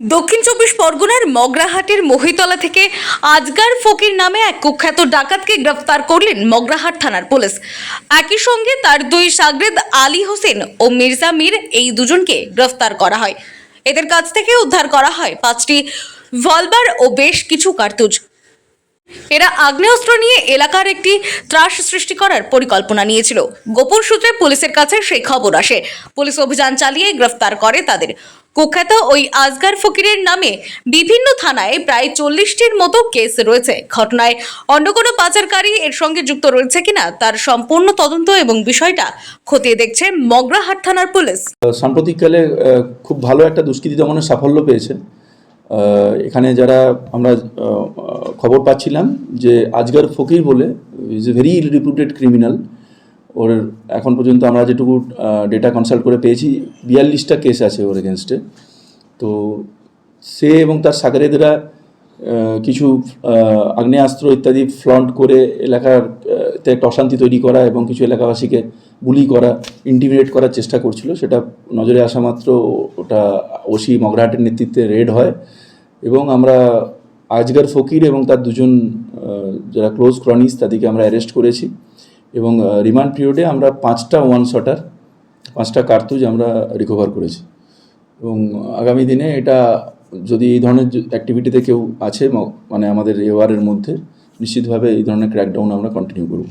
দক্ষিণ চব্বিশ পরগনার মগরাহাটের মহিতলা থেকে আজগার ফকির নামে এক কুখ্যাত ডাকাতকে গ্রেফতার করলেন মগরাহাট থানার পুলিশ। একই সঙ্গে তার দুই সাগরেদ আলী হোসেন ও মির্জা মীর এই দুজনকে গ্রেফতার করা হয়। এদের কাছ থেকে উদ্ধার করা হয় পাঁচটি ভলবার ও বেশ কিছু কার্তুজ। এরা আগ্নেয়াস্ত্র নিয়ে এলাকার একটি ত্রাস সৃষ্টি করার পরিকল্পনা নিয়েছিল। গোপন সূত্রে পুলিশের কাছে সেই খবর আসে। পুলিশ অভিযান চালিয়ে গ্রেফতার করে তাদের। কুখ্যাত ওই আজগার ফকিরের নামে বিভিন্ন থানায় প্রায় চল্লিশটির মতো কেস রয়েছে। ঘটনায় অন্য কোনো পাচারকারী এর সঙ্গে যুক্ত রয়েছে কিনা তার সম্পূর্ণ তদন্ত এবং বিষয়টা খতিয়ে দেখছে মগরাহাট থানার পুলিশ। সাম্প্রতিককালে খুব ভালো একটা দুষ্কৃতি দমনের সাফল্য পেয়েছে। এখানে যারা আমরা খবর পাচ্ছিলাম যে আজগার ফকির বলে is a very reputed criminal ওর এখন পর্যন্ত আমরা যেটুকু ডেটা কনসাল্ট করে পেয়েছি, বিয়াল্লিশটা কেস আছে ওর এগেনস্টে তো সে এবং তার সাগরেদরা কিছু আগ্নেয়াস্ত্র ইত্যাদি ফ্লন্ট করে এলাকার একটা অশান্তি তৈরি করা এবং কিছু এলাকাবাসীকে বুলি করা ইন্টিমিডেট করার চেষ্টা করছিল। সেটা নজরে আসা মাত্র ওটা ওসি মগরাহাটের নেতৃত্বে রেড হয়। এবং আমরা আজগার ফকির এবং তার দুজন যারা ক্লোজ ক্রনিস তাদেরকে আমরা অ্যারেস্ট করেছি। এবং রিমান্ড পিরিয়ডে আমরা পাঁচটা ওয়ান শটার পাঁচটা কার্তুজ আমরা রিকভার করেছি। এবং আগামী দিনে এটা যদি এই ধরনের অ্যাক্টিভিটিতে কেউ আছে মানে আমাদের এওয়ারের মধ্যে, নিশ্চিতভাবে এই ধরনের ক্র্যাকডাউন আমরা কন্টিনিউ করব।